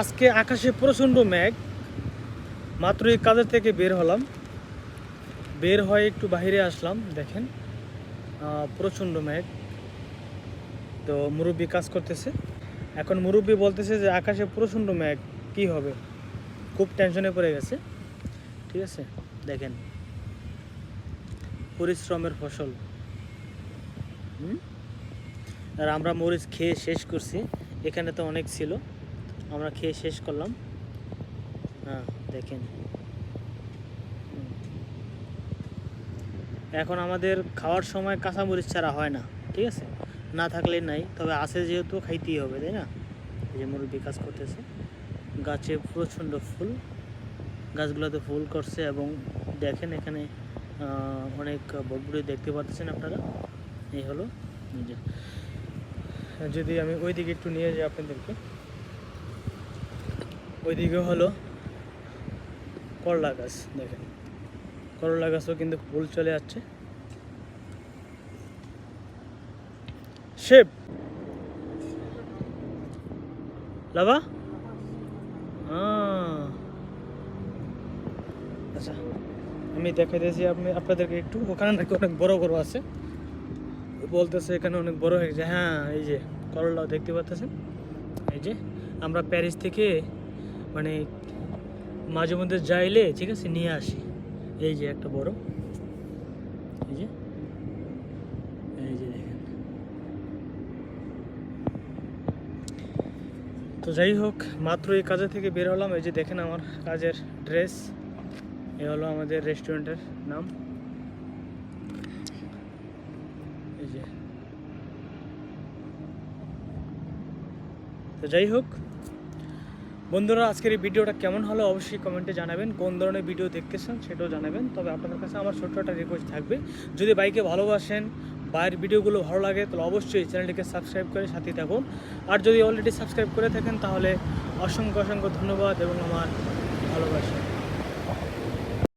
আজকে আকাশে প্রচণ্ড মেঘ। মাত্র এই কাজের থেকে বের হলাম। বের হয়ে একটু বাইরে আসলাম, দেখেন। প্রচণ্ড মেঘ। তো মুরব্বী কাজ করতেছে। এখন মুরব্বী বলতেছে যে, আকাশে প্রচণ্ড মেঘ, কি হবে? খুব টেনশনে পড়ে গেছে। ঠিক আছে? দেখেন। পরিশ্রমের ফসল? আর আমরা মরিচ খেয়ে শেষ করছি। এখানে তো অনেক ছিল। আমরা খেয়ে শেষ করলাম। হ্যাঁ দেখেন। এখন আমাদের খাওয়ার সময় কাঁচামরিচ ছাড়া হয় না, ঠিক আছে? না থাকলে নাই, তবে আছে যেহেতু খাইতেই হবে, তাই না? এই যে মুরব্বী কাজ করতেছে। গাছে প্রচণ্ড ফুল, গাছগুলোতে ফুল করছে এবং দেখেন এখানে অনেক বটবুড়ি দেখতে পাচ্ছেন আপনারা? এই হলো যদি আমি ওই দিকে একটু নিয়ে যাই আপনাদেরকে। ওইদিকে হলো করলা গাছ, দেখেন। করলা গাছও কিন্তু ফুল চলে যাচ্ছে শেপ! লাভা। আচ্ছা আমি দেখাই দিয়েছি আপনি, আপনাদেরকে একটু। ওখানে নাকি অনেক বড় বড় আছে। বলতেছে এখানে অনেক বড় হয়ে গেছে। হ্যাঁ এই যে করলাও দেখতে পাচ্ছেন। এই যে আমরা প্যারিস থেকে মানে মাঝে মধ্যে যাইলে, ঠিক আছে, নিয়ে আসি। এই যে একটা বড়। এই যে এই যে দেখেন। তো যাই হোক, মাত্র এই কাজে থেকে বের হলাম। এই যে দেখেন আমার কাজের ড্রেস। এ হলো আমাদের রেস্টুরেন্টের নাম। এই যে। তো যাই হোক বন্ধুরা, আজকের এই ভিডিওটা কেমন হলো অবশ্যই কমেন্টে জানাবেন। কোন ধরনের ভিডিও দেখতেছেন সেটাও জানাবেন। তবে আপনাদের কাছে আমার ছোট্ট একটা রিকোয়েস্ট থাকবে, যদি বাইকে ভালোবাসেন বাইরের ভিডিওগুলো ভালো লাগে, তাহলে অবশ্যই চ্যানেলটিকে সাবস্ক্রাইব করে সাথে থাকুন। আর যদি অলরেডি সাবস্ক্রাইব করে থাকেন, তাহলে অসংখ্য অসংখ্য ধন্যবাদ এবং আমার ভালোবাসা।